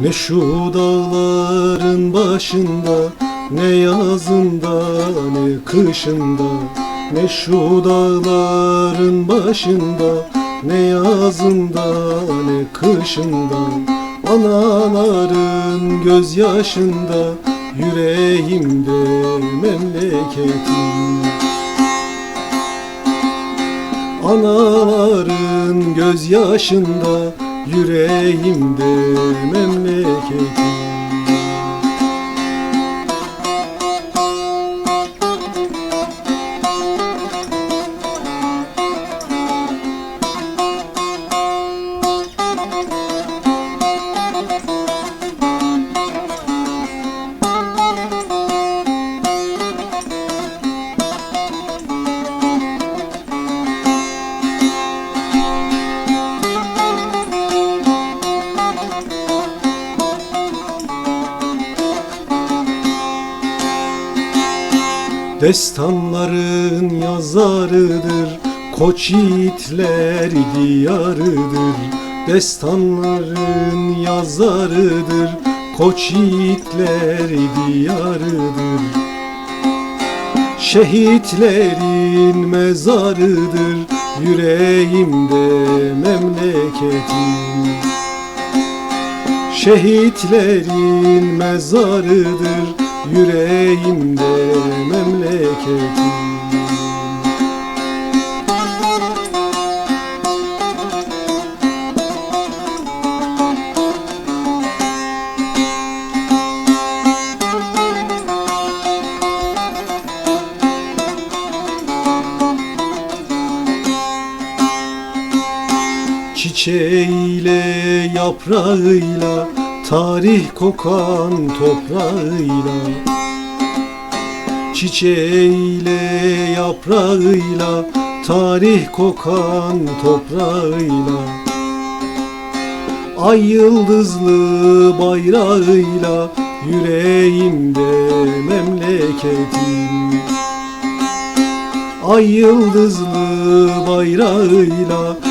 Ne şu dağların başında Ne yazında ne kışında. Ne şu dağların başında Ne yazında ne kışında. Anaların gözyaşında Yüreğimde memleketim. Anaların gözyaşında Yüreğimde memleketim Destanların yazarıdır Koç yiğitler diyarıdır. Destanların yazarıdır Koç yiğitler diyarıdır. Şehitlerin mezarıdır Yüreğimde memleketim. Şehitlerin mezarıdır Yüreğimde memleketim Çiçeğiyle yaprağıyla Tarih kokan toprağıyla Çiçeğiyle yaprağıyla Tarih kokan toprağıyla Ay yıldızlı bayrağıyla Yüreğimde memleketim. Ay yıldızlı bayrağıyla